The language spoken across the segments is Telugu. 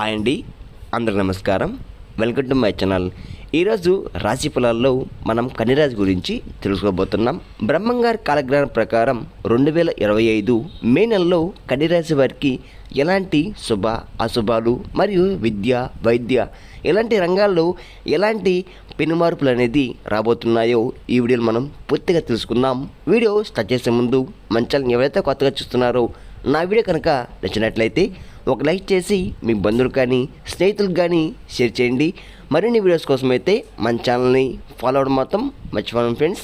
హాయ్ అండి అందరికి నమస్కారం. వెల్కమ్ టు మై ఛానల్ ఈరోజు రాశి ఫలాల్లో మనం కన్యరాశి గురించి తెలుసుకోబోతున్నాం. బ్రహ్మంగారి కాలగ్రహం ప్రకారం రెండు వేల ఇరవై ఐదు మే నెలలో కన్యరాశి వారికి ఎలాంటి శుభ అశుభాలు మరియు విద్య వైద్య ఎలాంటి రంగాల్లో ఎలాంటి పెనుమార్పులు అనేది రాబోతున్నాయో ఈ వీడియోలో మనం పూర్తిగా తెలుసుకుందాం. వీడియో స్టార్ట్ చేసే ముందు మంచాలను ఎవరైతే కొత్తగా చూస్తున్నారో నా వీడియో కనుక నచ్చినట్లయితే ఒక లైక్ చేసి మీ బంధువులు కానీ స్నేహితులకు కానీ షేర్ చేయండి. మరిన్ని వీడియోస్ కోసం అయితే మన ఛానల్ని ఫాలో అవడం మాత్రం మర్చిపోను ఫ్రెండ్స్.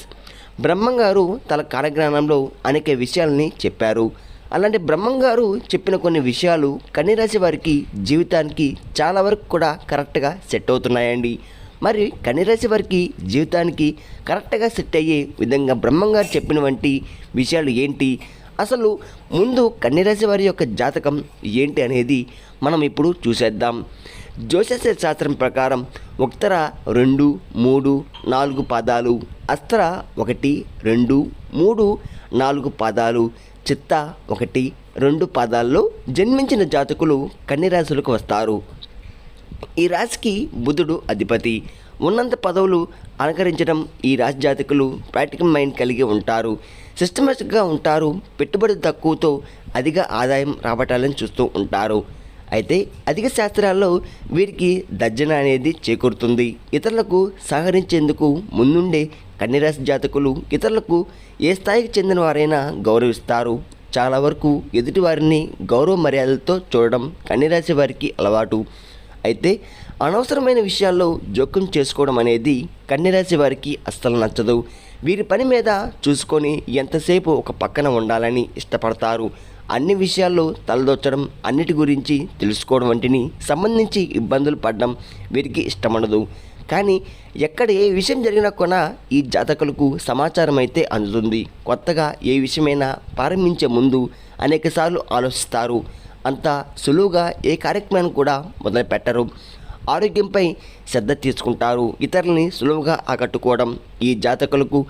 బ్రహ్మం గారు తన కాలజ్ఞానంలో అనేక విషయాలని చెప్పారు. అలాంటి బ్రహ్మం గారు చెప్పిన కొన్ని విషయాలు కన్యరాశి వారికి జీవితానికి చాలా వరకు కూడా కరెక్ట్గా సెట్ అవుతున్నాయండి. మరి కన్యరాశి వారికి జీవితానికి కరెక్ట్గా సెట్ అయ్యే విధంగా బ్రహ్మం గారు చెప్పిన వంటి విషయాలు ఏంటి? అసలు ముందు కన్యరాశి వారి యొక్క జాతకం ఏంటి అనేది మనం ఇప్పుడు చూసేద్దాం. జ్యోతిష శాస్త్రం ప్రకారం ఉత్తర రెండు మూడు నాలుగు పాదాలు అస్త్ర ఒకటి రెండు మూడు నాలుగు పాదాలు చిత్త ఒకటి రెండు పాదాల్లో జన్మించిన జాతకులు కన్యరాశులకు వస్తారు. ఈ రాశికి బుధుడు అధిపతి. ఉన్నంత పదవులు అలంకరించడం ఈ రాశి జాతకులు ప్రాక్టికల్ మైండ్ కలిగి ఉంటారు. సిస్టమేటిక్గా ఉంటారు. పెట్టుబడి తక్కువతో అధిక ఆదాయం రాబట్టాలని చూస్తూ ఉంటారు. అయితే అధిక శాస్త్రాల్లో వీరికి దర్జన అనేది చేకూరుతుంది. ఇతరులకు సహకరించేందుకు ముందుండే కన్యరాశి జాతకులు ఇతరులకు ఏ స్థాయికి చెందిన వారైనా గౌరవిస్తారు. చాలా వరకు ఎదుటివారిని గౌరవ మర్యాదలతో చూడడం కన్యరాశి వారికి అలవాటు. అయితే అనవసరమైన విషయాల్లో జోక్యం చేసుకోవడం అనేది కన్యరాశి వారికి అస్సలు నచ్చదు. వీరి పని మీద చూసుకొని ఎంతసేపు ఒక పక్కన ఉండాలని ఇష్టపడతారు. అన్ని విషయాల్లో తలదొచ్చడం అన్నిటి గురించి తెలుసుకోవడం వంటిని సంబంధించి ఇబ్బందులు పడడం వీరికి ఇష్టముండదు. కానీ ఎక్కడ ఏ విషయం జరిగినా కూడా ఈ జాతకులకు సమాచారం అయితే అందుతుంది. కొత్తగా ఏ విషయమైనా ప్రారంభించే ముందు అనేకసార్లు ఆలోచిస్తారు. అంత సులువుగా ఏ కార్యక్రమాన్ని కూడా మొదలుపెట్టరు. ఆరోగ్యంపై శ్రద్ధ తీసుకుంటారు. ఇతరులని సులువుగా ఆకట్టుకోవడం ఈ జాతకులకు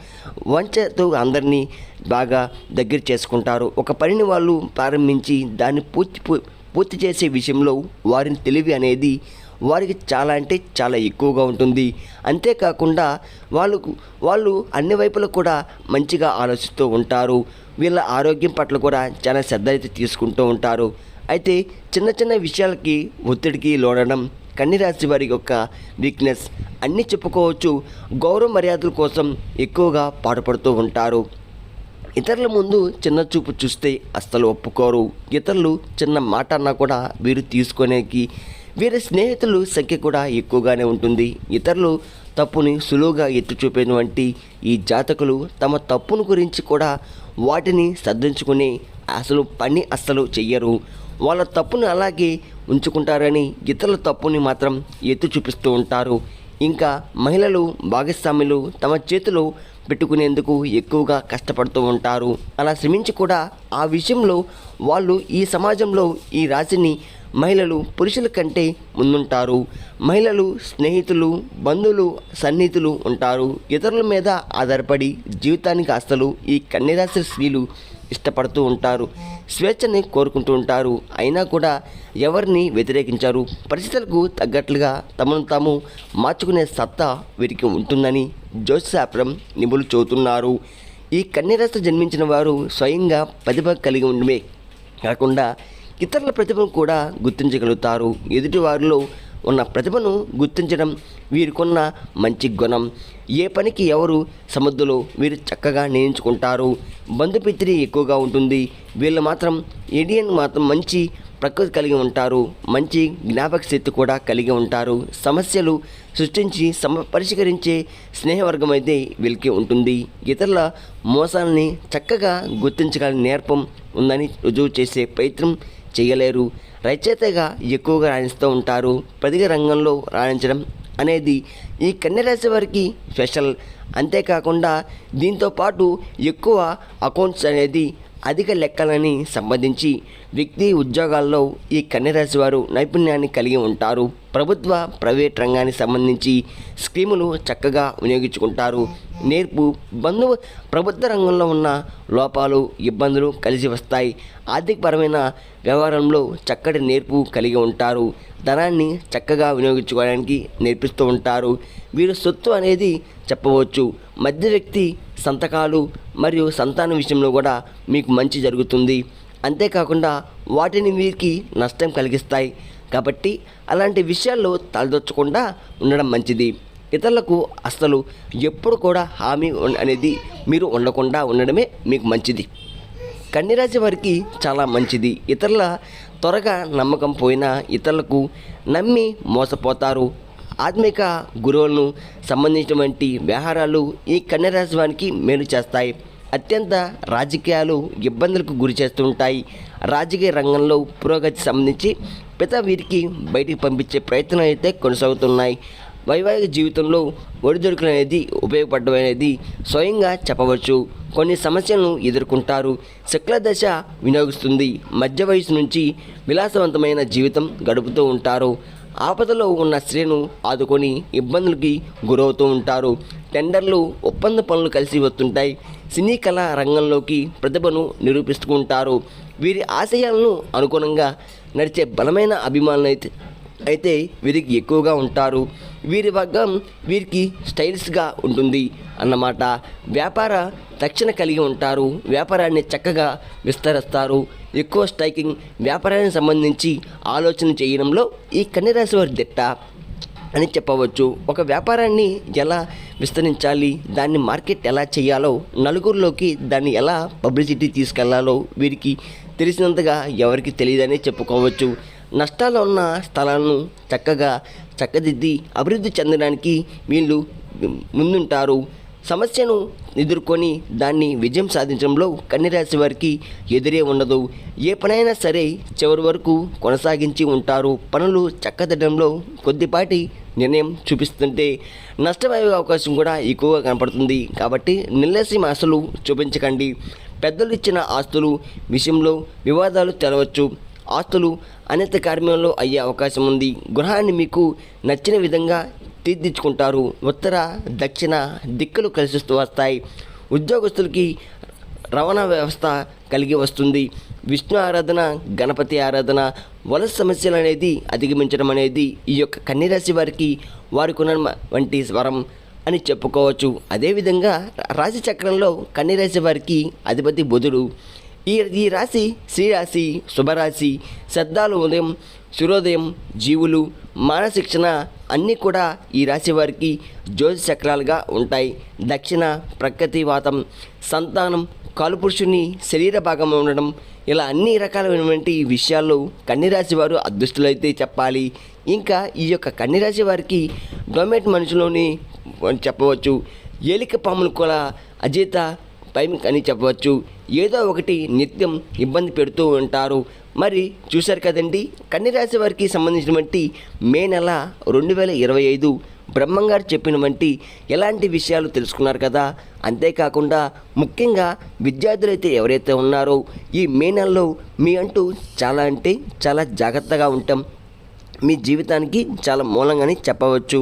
వంచతో అందరినీ బాగా దగ్గర చేసుకుంటారు. ఒక పనిని వాళ్ళు ప్రారంభించి దాన్ని పూర్తి పూర్తి చేసే విషయంలో వారిని తెలివి అనేది వారికి చాలా అంటే చాలా ఎక్కువగా ఉంటుంది. అంతేకాకుండా వాళ్ళకు వాళ్ళు అన్ని వైపులకు కూడా మంచిగా ఆలోచిస్తూ ఉంటారు. వీళ్ళ ఆరోగ్యం పట్ల కూడా చాలా శ్రద్ధ అయితే తీసుకుంటూ ఉంటారు. అయితే చిన్న చిన్న విషయాలకి ఒత్తిడికి లోడడం కన్నిరాశి వారి యొక్క వీక్నెస్ అన్నీ చెప్పుకోవచ్చు. గౌరవ మర్యాదల కోసం ఎక్కువగా పాటుపడుతూ ఉంటారు. ఇతరుల ముందు చిన్న చూపు చూస్తే అస్సలు ఒప్పుకోరు. ఇతరులు చిన్న మాట అన్నా కూడా వీరు తీసుకునేకి వీరి స్నేహితులు సంఖ్య కూడా ఎక్కువగానే ఉంటుంది. ఇతరులు తప్పుని సులువుగా ఎత్తి చూపేటువంటి ఈ జాతకులు తమ తప్పును గురించి కూడా వాటిని సర్దించుకుని అసలు పని అస్సలు చెయ్యరు. వాళ్ళ తప్పును అలాగే ఉంచుకుంటారని ఇతరుల తప్పుని మాత్రం ఎత్తి చూపిస్తూ ఉంటారు. ఇంకా మహిళలు భాగస్వాములు తమ చేతిలో పెట్టుకునేందుకు ఎక్కువగా కష్టపడుతూ ఉంటారు. అలా శ్రమించి కూడా ఆ విషయంలో వాళ్ళు ఈ సమాజంలో ఈ రాశిని మహిళలు పురుషుల కంటే ముందుంటారు. మహిళలు స్నేహితులు బంధువులు సన్నిహితులు ఉంటారు. ఇతరుల మీద ఆధారపడి జీవితానికి అసలు ఈ కన్యరాశి స్త్రీలు ఇష్టపడుతూ ఉంటారు. స్వేచ్ఛని కోరుకుంటూ ఉంటారు. అయినా కూడా ఎవరిని వ్యతిరేకించారు. పరిస్థితులకు తగ్గట్లుగా తమను తాము మార్చుకునే సత్తా వీరికి ఉంటుందని జ్యోతిశాస్త్రం నిపుణులు చెబుతున్నారు. ఈ కన్యరాశి జన్మించిన వారు స్వయంగా ప్రతిభ కలిగి ఉండమే కాకుండా ఇతరుల ప్రతిభను కూడా గుర్తించగలుగుతారు. ఎదుటివారిలో ఉన్న ప్రతిభను గుర్తించడం వీరికున్న మంచి గుణం. ఏ పనికి ఎవరు సముద్రలో వీరు చక్కగా నియమించుకుంటారు బంధుపిత్రి ఎక్కువగా ఉంటుంది. వీళ్ళు మాత్రం ఇండియన్ మాత్రం మంచి ప్రకృతి కలిగి ఉంటారు. మంచి జ్ఞాపక శక్తి కూడా కలిగి ఉంటారు. సమస్యలు సృష్టించి సమ పరిష్కరించే స్నేహవర్గం అయితే వీళ్ళకి ఉంటుంది. ఇతరుల మోసాలని చక్కగా గుర్తించగల నేర్పం ఉందని రుజువు చేసే ప్రయత్నం చేయలేరు. రచయితగా ఎక్కువగా రాణిస్తూ ఉంటారు. ప్రతిక రంగంలో రాణించడం అనేది ఈ కన్యరాశి వారికి స్పెషల్. అంతేకాకుండా దీంతో పాటు ఎక్కువ అకౌంట్స్ అనేది అధిక లెక్కలని సంబంధించి వ్యక్తి ఉద్యోగాల్లో ఈ కన్యరాశి వారు నైపుణ్యాన్ని కలిగి ఉంటారు. ప్రభుత్వ ప్రైవేట్ రంగానికి సంబంధించి స్కీములు చక్కగా వినియోగించుకుంటారు. నేర్పు బంధువు ప్రభుత్వ రంగంలో ఉన్న లోపాలు ఇబ్బందులు కలిసి వస్తాయి. ఆర్థికపరమైన వ్యవహారంలో చక్కటి నేర్పు కలిగి ఉంటారు. ధనాన్ని చక్కగా వినియోగించుకోవడానికి నేర్పిస్తూ ఉంటారు. వీరు సొత్తు అనేది చెప్పవచ్చు. మధ్య వ్యక్తి సంతకాలు మరియు సంతానం విషయంలో కూడా మీకు మంచి జరుగుతుంది. అంతేకాకుండా వాటిని వీరికి నష్టం కలిగిస్తాయి. కాబట్టి అలాంటి విషయాల్లో తలదొచ్చకుండా ఉండడం మంచిది. ఇతరులకు అసలు ఎప్పుడు కూడా హామీ అనేది మీరు ఉండకుండా ఉండడమే మీకు మంచిది. కన్యరాశి వారికి చాలా మంచిది. ఇతరుల త్వరగా నమ్మకం పోయినా ఇతరులకు నమ్మి మోసపోతారు. ఆత్మిక గురువులను సంబంధించినటువంటి వ్యవహారాలు ఈ కన్యరాశివానికి మేలు చేస్తాయి. అత్యంత రాజకీయాలు ఇబ్బందులకు గురి చేస్తుంటాయి రాజకీయ రంగంలో పురోగతి సంబంధించి పిత వీరికి బయటికి పంపించే ప్రయత్నం అయితే కొనసాగుతున్నాయి. వైవాహిక జీవితంలో ఒడిదొడుకులు అనేది ఉపయోగపడడం అనేది స్వయంగా చెప్పవచ్చు. కొన్ని సమస్యలను ఎదుర్కొంటారు. శుక్ల దశ వినియోగిస్తుంది. మధ్య వయసు నుంచి విలాసవంతమైన జీవితం గడుపుతూ ఉంటారు. ఆపదలో ఉన్న స్త్రీను ఆదుకొని ఇబ్బందులకి గురవుతూ ఉంటారు. టెండర్లు ఒప్పంద పనులు కలిసి వస్తుంటాయి. సినీ కళా రంగంలోకి ప్రతిభను నిరూపిస్తూ ఉంటారు. వీరి ఆశయాలను అనుగుణంగా నడిచే బలమైన అభిమానులు అయితే అయితే వీరికి ఎక్కువగా ఉంటారు. వీరి వర్గం వీరికి స్టైల్స్గా ఉంటుంది అన్నమాట. వ్యాపార రక్షణ కలిగి ఉంటారు. వ్యాపారాన్ని చక్కగా విస్తరిస్తారు. ఎక్కువ స్ట్రైకింగ్ వ్యాపారానికి సంబంధించి ఆలోచన చేయడంలో ఈ కన్యరాశి వారి దిట్ట అని చెప్పవచ్చు. ఒక వ్యాపారాన్ని ఎలా విస్తరించాలి? దాన్ని మార్కెట్ ఎలా చేయాలో? నలుగురిలోకి దాన్ని ఎలా పబ్లిసిటీ తీసుకెళ్ళాలో వీరికి తెలిసినంతగా ఎవరికి తెలియదని చెప్పుకోవచ్చు. నష్టాలు ఉన్న స్థలాలను చక్కగా చక్కదిద్ది అభివృద్ధి చెందడానికి వీళ్ళు ముందుంటారు. సమస్యను ఎదుర్కొని దాన్ని విజయం సాధించడంలో కన్యరాశి వారికి ఎదురే ఉండదు. ఏ పనైనా సరే చివరి వరకు కొనసాగించి ఉంటారు. పనులు చక్కదిద్దడంలో కొద్దిపాటి నిర్ణయం చూపిస్తుంటే నష్టమయ్యే అవకాశం కూడా ఎక్కువగా కనపడుతుంది. కాబట్టి నిర్లసి అసలు చూపించకండి. పెద్దలు ఇచ్చిన ఆస్తులు విషయంలో వివాదాలు తెలవచ్చు. ఆస్తులు అనేత కార్యంలో అయ్యే అవకాశం ఉంది. గృహాన్ని మీకు నచ్చిన విధంగా తీర్దిచ్చుకుంటారు ఉత్తర దక్షిణ దిక్కులు కలిసిస్తూ వస్తాయి. ఉద్యోగస్తులకి రవాణా వ్యవస్థ కలిగి వస్తుంది. విష్ణు ఆరాధన గణపతి ఆరాధన వలస సమస్యలు అనేది అధిగమించడం అనేది ఈ యొక్క కన్యరాశి వారికి వారికి ఉన్న వంటి స్వరం అని చెప్పుకోవచ్చు. అదేవిధంగా రాశి చక్రంలో కన్యరాశి వారికి అధిపతి బుధుడు. ఈ ఈ రాశి శ్రీరాశి శుభరాశి శబ్దాలు ఉదయం సూర్యోదయం జీవులు మానశిక్షణ అన్నీ కూడా ఈ రాశి వారికి జ్యోతి చక్రాలుగా ఉంటాయి. దక్షిణ ప్రకృతి వాతం సంతానం కాలుపురుషుని శరీర భాగం ఉండడం ఇలా అన్ని రకాలైనటువంటి విషయాల్లో కన్యరాశి వారు అదృష్టులైతే చెప్పాలి. ఇంకా ఈ యొక్క కన్యరాశి వారికి గవర్నమెంట్ మనుషులోని చెప్పవచ్చు. ఏలిక పాములు కూడా అజేత టైమింగ్ అని చెప్పవచ్చు. ఏదో ఒకటి నిత్యం ఇబ్బంది పెడుతూ ఉంటారు. మరి చూశారు కదండి కన్యరాశి వారికి సంబంధించినటువంటి మే నెల రెండు వేల ఇరవై ఐదు బ్రహ్మంగారు చెప్పినటువంటి ఎలాంటి విషయాలు తెలుసుకున్నారు కదా? అంతేకాకుండా ముఖ్యంగా విద్యార్థులు అయితే ఎవరైతే ఉన్నారో ఈ మే నెలలో మీ అంటూ చాలా అంటే చాలా జాగ్రత్తగా ఉంటాం. మీ జీవితానికి చాలా మూలంగానే చెప్పవచ్చు.